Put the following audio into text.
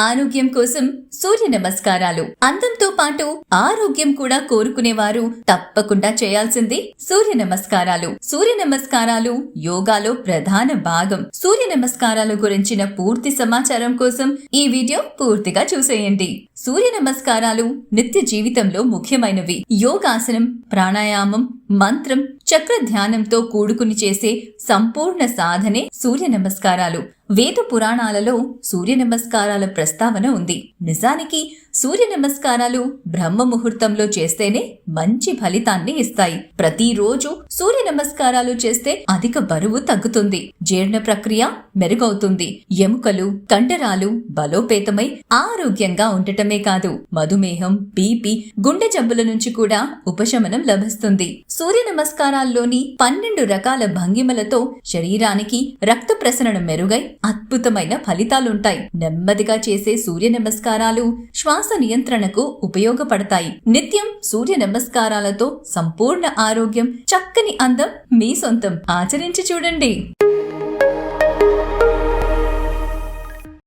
ఆరోగ్యం కోసం సూర్య నమస్కారాలు. అందంతో పాటు ఆరోగ్యం కూడా కోరుకునేవారు తప్పకుండా చేయాల్సింది సూర్య నమస్కారాలు. సూర్య నమస్కారాలు యోగాలో ప్రధాన భాగం. సూర్య నమస్కారాల గురించిన పూర్తి సమాచారం కోసం ఈ వీడియో పూర్తిగా చూసేయండి. సూర్య నమస్కారాలు నిత్య జీవితంలో ముఖ్యమైనవి. యోగాసనం ప్రాణాయామం మంత్రం చక్ర ధ్యానంతో కూడుకుని చేసే సంపూర్ణ సాధనే సూర్య నమస్కారాలు. వేద పురాణాలలో సూర్య నమస్కారాల ప్రస్తావన ఉంది. నిజానికి సూర్య నమస్కారాలు బ్రహ్మ ముహూర్తంలో చేస్తేనే మంచి ఫలితాన్ని ఇస్తాయి. ప్రతిరోజు సూర్య నమస్కారాలు చేస్తే అధిక బరువు తగ్గుతుంది. జీర్ణ ప్రక్రియ మెరుగవుతుంది. ఎముకలు కండరాలు బలోపేతమై ఆరోగ్యంగా ఉండటమే కాదు. మధుమేహం బీపీ గుండె జబ్బుల నుంచి కూడా ఉపశమనం లభిస్తుంది. సూర్య నమస్కారాల్లోని పన్నెండు రకాల భంగిమలతో శరీరానికి రక్త ప్రసరణ మెరుగై అద్భుతమైన ఫలితాలుంటాయి. నెమ్మదిగా చేసే సూర్య నమస్కారాలు శ్వాస నియంత్రణకు ఉపయోగపడతాయి. నిత్యం సూర్య నమస్కారాలతో సంపూర్ణ ఆరోగ్యం చక్కని అందం మీ సొంతం. ఆచరించి చూడండి.